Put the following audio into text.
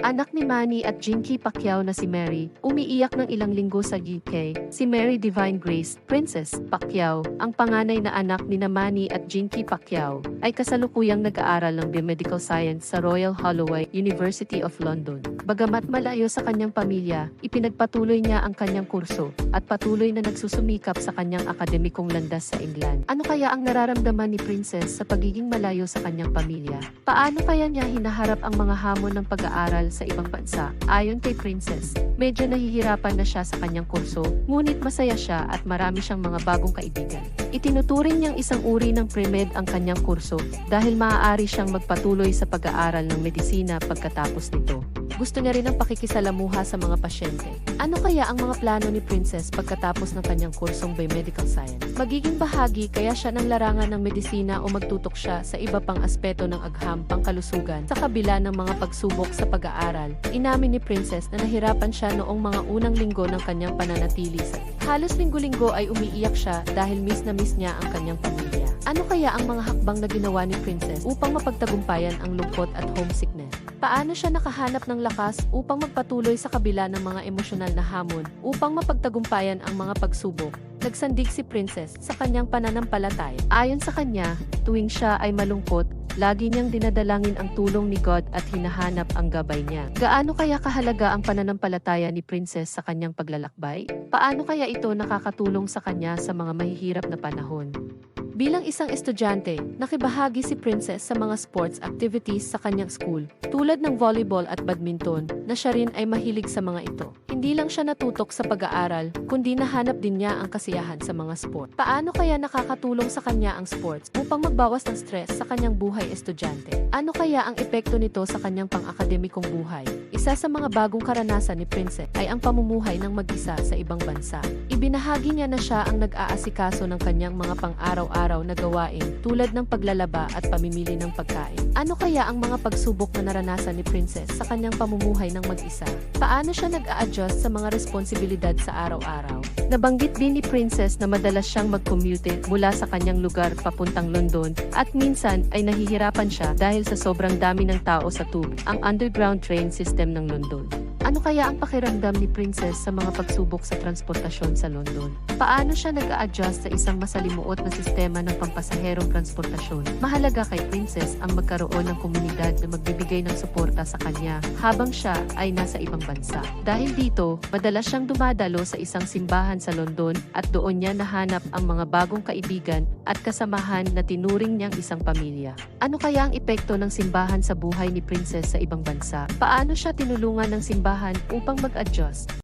Anak ni Manny at Jinky Pacquiao na si Mary, umiiyak ng ilang linggo sa UK. Si Mary Divine Grace, Princess Pacquiao, ang panganay na anak ni na Manny at Jinky Pacquiao, ay kasalukuyang nag-aaral ng Biomedical Science sa Royal Holloway, University of London. Bagamat malayo sa kanyang pamilya, ipinagpatuloy niya ang kanyang kurso at patuloy na nagsusumikap sa kanyang akademikong landas sa England. Ano kaya ang nararamdaman ni Princess sa pagiging malayo sa kanyang pamilya? Paano kaya niya hinaharap ang mga hamon ng pag-aaral sa ibang bansa? Ayon kay Princess, medyo nahihirapan na siya sa kanyang kurso, ngunit masaya siya at marami siyang mga bagong kaibigan. Itinuturing niyang isang uri ng pre-med ang kanyang kurso dahil maaari siyang magpatuloy sa pag-aaral ng medisina pagkatapos nito. Gusto niya rin ang pakikisalamuha sa mga pasyente. Ano kaya ang mga plano ni Princess pagkatapos ng kanyang kursong Biomedical Science? Magiging bahagi kaya siya ng larangan ng medisina o magtutok siya sa iba pang aspeto ng agham pangkalusugan sa kabila ng mga pagsubok sa pag-aaral. Inamin ni Princess na nahirapan siya noong mga unang linggo ng kanyang pananatili sa Halos linggo-linggo ay umiiyak siya dahil miss na miss niya ang kanyang pamilya. Ano kaya ang mga hakbang na ginawa ni Princess upang mapagtagumpayan ang lungkot at homesickness? Paano siya nakahanap ng lakas upang magpatuloy sa kabila ng mga emosyonal na hamon upang mapagtagumpayan ang mga pagsubok? Nagsandig si Princess sa kanyang pananampalataya. Ayon sa kanya, tuwing siya ay malungkot, lagi niyang dinadalangin ang tulong ni God at hinahanap ang gabay niya. Gaano kaya kahalaga ang pananampalataya ni Princess sa kanyang paglalakbay? Paano kaya ito nakakatulong sa kanya sa mga mahihirap na panahon? Bilang isang estudyante, nakibahagi si Princess sa mga sports activities sa kanyang school, tulad ng volleyball at badminton, na siya rin ay mahilig sa mga ito. Hindi lang siya natutok sa pag-aaral, kundi nahanap din niya ang kasiyahan sa mga sport. Paano kaya nakakatulong sa kanya ang sports upang magbawas ng stress sa kanyang buhay estudyante? Ano kaya ang epekto nito sa kanyang pang-akademikong buhay? Isa sa mga bagong karanasan ni Princess ay ang pamumuhay ng mag-isa sa ibang bansa. Ibinahagi niya na siya ang nag-aasikaso ng kanyang mga pang-araw-araw na gawain tulad ng paglalaba at pamimili ng pagkain. Ano kaya ang mga pagsubok na naranasan ni Princess sa kanyang pamumuhay ng mag-isa? Paano siya nag-a-adjust sa mga responsibilidad sa araw-araw? Nabanggit din ni Princess na madalas siyang mag-commute mula sa kanyang lugar papuntang London at minsan ay nahihirapan siya dahil sa sobrang dami ng tao sa tube, ang underground train system ng London. Ano kaya ang pakiramdam ni Princess sa mga pagsubok sa transportasyon sa London? Paano siya nag-a-adjust sa isang masalimuot na sistema ng pampasaherong transportasyon? Mahalaga kay Princess ang magkaroon ng komunidad na magbibigay ng suporta sa kanya habang siya ay nasa ibang bansa. Dahil dito, madalas siyang dumadalo sa isang simbahan sa London at doon niya nahanap ang mga bagong kaibigan at kasamahan na tinuring niyang isang pamilya. Ano kaya ang epekto ng simbahan sa buhay ni Princess sa ibang bansa? Paano siya tinulungan ng simbahan upang mag-adjust?